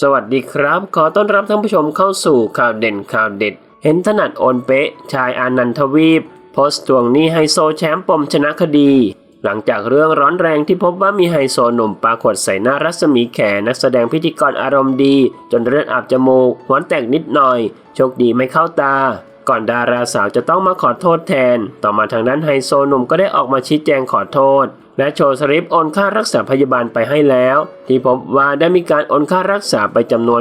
สวัสดีครับ ขอต้อนรับท่านผู้ชมเข้าสู่ข่าวเด่นข่าวเด็ด เห็นถนัดโอนเป๊ะ ชายอานันทวีป โพสต์ทวงหนี้ไฮโซแชมป์ปมชนะคดี หลังจากเรื่องร้อนแรงที่พบว่ามีไฮโซหนุ่มปาขวดใส่หน้ารัศมีแขนักแสดงพิธีกรอารมณ์ดี จนเลือดอาบจมูกหัวแตกนิดหน่อย โชคดีไม่เข้าตา ก่อนดาราสาวจะต้องมาขอโทษแทน ต่อมาทางด้านไฮโซหนุ่มก็ได้ออกมาชี้แจงขอโทษ และโชว์สลิปโอนค่ารักษาพยาบาลไปให้แล้ว ที่พบว่าได้มีการโอนค่ารักษาไปจำนวน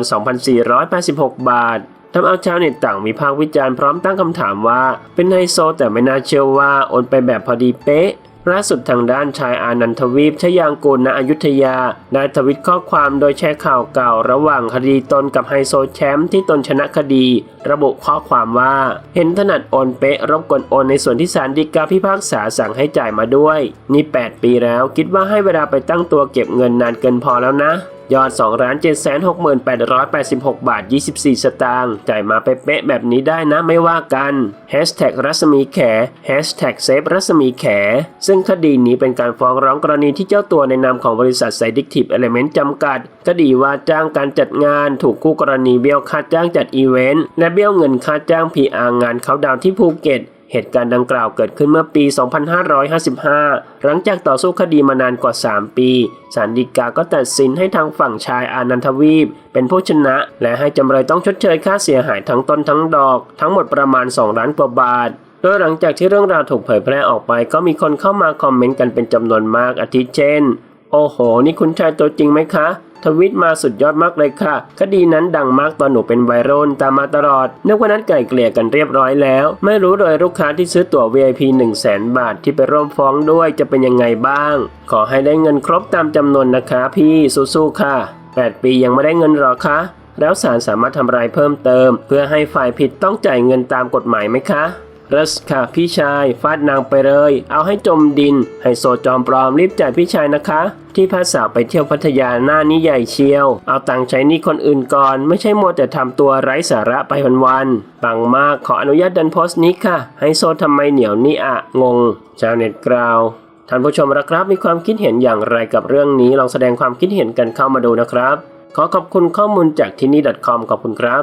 2,486 บาททำเอาชาวเน็ตต่างมีภาควิจารณ์พร้อมตั้งคำถามว่า เป็นไฮโซแต่ไม่น่าเชื่อว่าโอนไปแบบพอดีเป๊ะ ล่าสุดทางด้านชายอานันทวีปชยางกูลณอยุธยา ได้ทวิตข้อความโดยแชร์ข่าวเก่าระหว่างคดีตนกับไฮโซแชมป์ที่ตนชนะคดี ระบุข้อความว่า เห็นถนัดโอนเป๊ะรบกวนโอนในส่วนที่ศาลฎีกาพิพากษาสั่งให้จ่ายมาด้วย นี่ 8 ปีแล้วคิดว่าให้เวลาไปตั้งตัวเก็บเงินนานเกินพอแล้วนะ ยอด 2 7 6 8 8 6 บาท 24 สตางค์จ่ายมาเป๊ะๆแบบนี้ได้นะไม่ว่ากัน Hashtag รัศมีแข Hashtag เซฟรัศมีแข ซึ่งคดีนี้เป็นการฟ้องร้องกรณีที่เจ้าตัวในนามของบริษัทไซดิกทีฟเอลเมนต์จำกัด คดีว่าจ้างการจัดงาน ถูกคู่กรณีเบี้ยวค่าจ้างจัดอีเวนต์และเบี้ยวเงินค่าจ้าง PR งานเขาดาวที่ภูเก็ต เหตุการณ์ดังกล่าวเกิดขึ้นเมื่อปี 2555 หลังจากต่อสู้คดีมานานกว่า 3 ปี ศาลฎีกาก็ตัดสินให้ทางฝั่งชายอานันทวีป เป็นผู้ชนะ และให้จำเลยต้องชดเชยค่าเสียหายทั้งต้นทั้งดอก ทั้งหมดประมาณ 2 ล้านกว่าบาท โดยหลังจากที่เรื่องราวถูกเผยแพร่ออกไป ก็มีคนเข้ามาคอมเมนต์กันเป็นจำนวนมากอาทิเช่น โอ้โห นี่คุณชายตัวจริงไหมคะ ทวิตมาสุดยอดมากเลยค่ะ คดีนั้นดังมากตอนหนูเป็นไวรัลตามมาตลอดนึกว่านัดไกล่เกลี่ยกันเรียบร้อยแล้ว ไม่รู้เลยลูกค้าที่ซื้อตั๋ว VIP 1 0 0 0 0แบาทที่ไปร่วมฟ้องด้วยจะเป็นยังไงบ้าง ขอให้ได้เงินครบตามจำนวนนะคะพี่สู้ๆค่ะ 8 ปียังไม่ได้เงินหรอคะแล้วศาลสามารถทำรายเพิ่มเติม เพื่อให้ฝ่ายผิดต้องจ่ายเงินตามกฎหมายไหมคะ รัสค่ะพี่ชายฟาดนางไปเลย เอาให้จมดินให้โซจอมปลอมรีบจ่ายพี่ชายนะคะ ที่พาสาวไปเที่ยวพัทยาหน้านี้ใหญ่เชียว เอาตังค์ใช้นี่คนอื่นก่อน ไม่ใช่มัวแต่ทำตัวไร้สาระไปวันๆปังมากขออนุญาตดันโพสต์นี้ค่ะให้โซทำไมเหนียวนี่อะงง ชาวเน็ตกล่าวท่านผู้ชมนะครับมีความคิดเห็นอย่างไรกับเรื่องนี้ลองแสดงความคิดเห็นกันเข้ามาดูนะครับ ขอขอบคุณข้อมูลจากที่นี่ .com ขอบคุณครับ